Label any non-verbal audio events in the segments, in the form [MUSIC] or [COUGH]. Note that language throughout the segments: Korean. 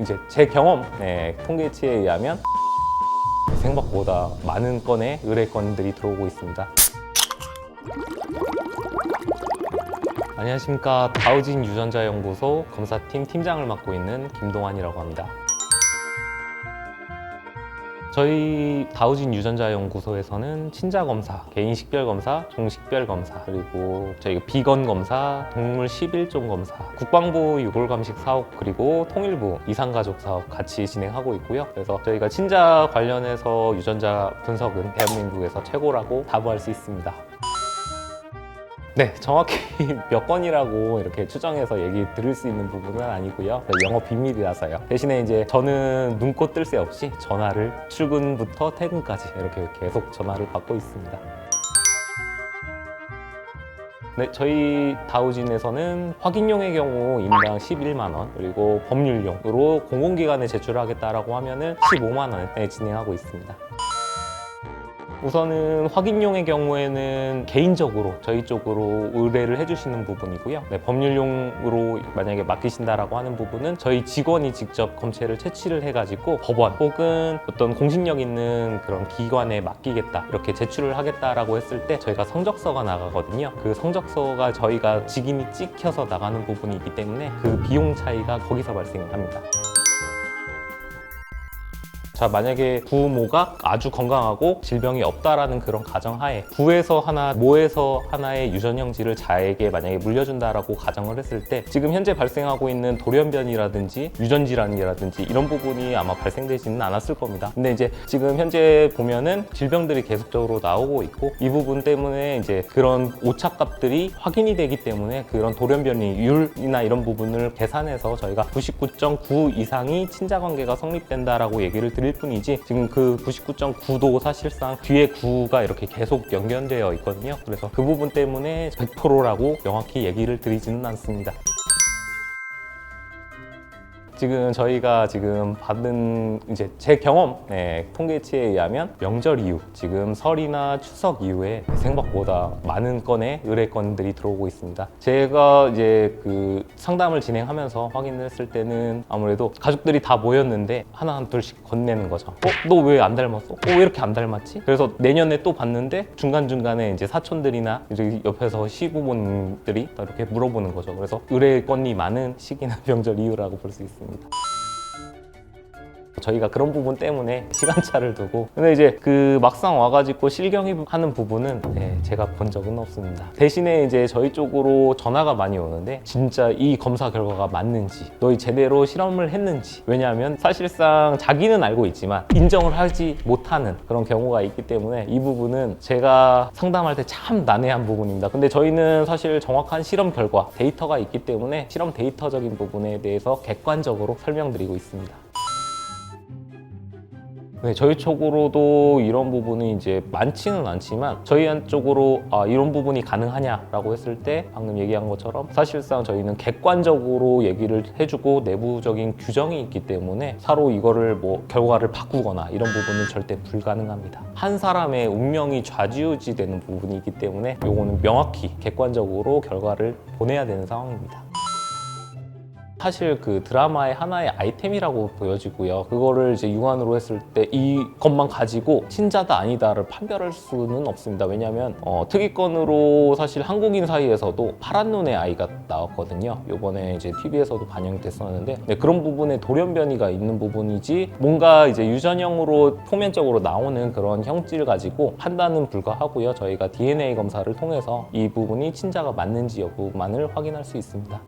이제 제 경험 네, 통계치에 의하면 생각보다 많은 건의 의뢰 건들이 들어오고 있습니다. 안녕하십니까 다우진 유전자연구소 검사팀 팀장을 맡고 있는 김동환이라고 합니다. 저희 다우진 유전자 연구소에서는 친자 검사, 개인 식별 검사, 종식별 검사, 그리고 저희가 비건 검사, 동물 11종 검사, 국방부 유골 감식 사업 그리고 통일부 이산가족 사업 같이 진행하고 있고요. 그래서 저희가 친자 관련해서 유전자 분석은 대한민국에서 최고라고 다부할 수 있습니다. 네, 정확히 [LAUGHS] 몇 건이라고 이렇게 추정해서 얘기 들을 수 있는 부분은 아니고요. 영업 비밀이라서요. 대신에 이제 저는 눈코 뜰 새 없이 전화를 출근부터 퇴근까지 이렇게 계속 전화를 받고 있습니다. 네, 저희 다우진에서는 확인용의 경우 인당 11만 원, 그리고 법률용으로 공공기관에 제출하겠다라고 하면은 15만 원에 진행하고 있습니다. 우선은 확인용의 경우에는 개인적으로 저희 쪽으로 의뢰를 해주시는 부분이고요. 네, 법률용으로 만약에 맡기신다라고 하는 부분은 저희 직원이 직접 검체를 채취를 해가지고 법원 혹은 어떤 공신력 있는 그런 기관에 맡기겠다 이렇게 제출을 하겠다라고 했을 때 저희가 성적서가 나가거든요. 그 성적서가 저희가 직인이 찍혀서 나가는 부분이 있기 때문에 그 비용 차이가 거기서 발생합니다. 자 만약에 부모가 아주 건강하고 질병이 없다라는 그런 가정하에 부에서 하나 모에서 하나의 유전형질을 자에게 만약에 물려준다라고 가정을 했을 때 지금 현재 발생하고 있는 돌연변이라든지 유전질환이라든지 이런 부분이 아마 발생되지는 않았을 겁니다. 근데 이제 지금 현재 보면은 질병들이 계속적으로 나오고 있고 이 부분 때문에 이제 그런 오차값들이 확인이 되기 때문에 그런 돌연변이율이나 이런 부분을 계산해서 저희가 99.9 이상이 친자 관계가 성립된다라고 얘기를 드릴 뿐이지 지금 그 99.9도 사실상 뒤에 9가 이렇게 계속 연결되어 있거든요. 그래서 그 부분 때문에 100%라고 명확히 얘기를 드리지는 않습니다. 지금 저희가 지금 받은 이제 제 경험 네, 통계치에 의하면 명절 이후 지금 설이나 추석 이후에 생각보다 많은 건의 의뢰 건들이 들어오고 있습니다. 제가 이제 그 상담을 진행하면서 확인을 했을 때는 아무래도 가족들이 다 모였는데 하나 한 둘씩 건네는 거죠. 어? 너 왜 안 닮았어? 어? 왜 이렇게 안 닮았지? 그래서 내년에 또 봤는데 중간 중간에 이제 사촌들이나 이제 옆에서 시부모님들이 이렇게 물어보는 거죠. 그래서 의뢰 건이 많은 시기나 [LAUGHS] 명절 이후라고 볼 수 있습니다. 감사합니다. 저희가 그런 부분 때문에 시간차를 두고. 근데 이제 그 막상 와가지고 실경입하는 부분은 네, 제가 본 적은 없습니다. 대신에 이제 저희 쪽으로 전화가 많이 오는데 진짜 이 검사 결과가 맞는지 너희 제대로 실험을 했는지. 왜냐하면 사실상 자기는 알고 있지만 인정을 하지 못하는 그런 경우가 있기 때문에 이 부분은 제가 상담할 때 참 난해한 부분입니다. 근데 저희는 사실 정확한 실험 결과 데이터가 있기 때문에 실험 데이터적인 부분에 대해서 객관적으로 설명드리고 있습니다 네, 저희 쪽으로도 이런 부분이 이제 많지는 않지만 저희 한 쪽으로 아, 이런 부분이 가능하냐라고 했을 때 방금 얘기한 것처럼 사실상 저희는 객관적으로 얘기를 해주고 내부적인 규정이 있기 때문에 서로 이거를 뭐 결과를 바꾸거나 이런 부분은 절대 불가능합니다. 한 사람의 운명이 좌지우지되는 부분이기 때문에 요거는 명확히 객관적으로 결과를 보내야 되는 상황입니다. 사실 그 드라마의 하나의 아이템이라고 보여지고요. 그거를 이제 육안으로 했을 때 이것만 가지고 친자다 아니다를 판별할 수는 없습니다. 왜냐하면 어, 특이건으로 사실 한국인 사이에서도 파란 눈의 아이가 나왔거든요. 요번에 이제 TV에서도 반영됐었는데 네, 그런 부분에 돌연변이가 있는 부분이지 뭔가 이제 유전형으로 표면적으로 나오는 그런 형질 가지고 판단은 불가하고요. 저희가 DNA 검사를 통해서 이 부분이 친자가 맞는지 여부만을 확인할 수 있습니다.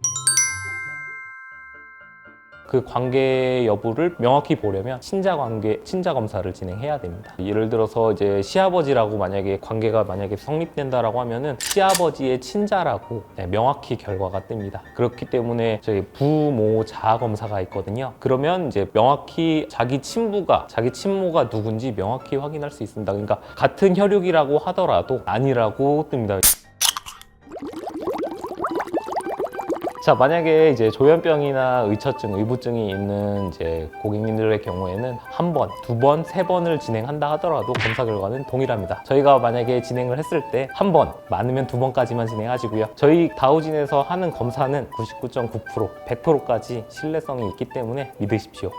그 관계 여부를 명확히 보려면 친자 관계, 친자 검사를 진행해야 됩니다. 예를 들어서 이제 시아버지라고 만약에 관계가 만약에 성립된다라고 하면은 시아버지의 친자라고 네, 명확히 결과가 뜹니다. 그렇기 때문에 저희 부모 자아 검사가 있거든요. 그러면 이제 명확히 자기 친부가 자기 친모가 누군지 명확히 확인할 수 있습니다. 그러니까 같은 혈육이라고 하더라도 아니라고 뜹니다. 자 만약에 이제 조현병이나 의처증, 의부증이 있는 이제 고객님들의 경우에는 한 번, 두 번, 세 번을 진행한다 하더라도 검사 결과는 동일합니다. 저희가 만약에 진행을 했을 때 한 번, 많으면 두 번까지만 진행하시고요. 저희 다우진에서 하는 검사는 99.9%, 100%까지 신뢰성이 있기 때문에 믿으십시오.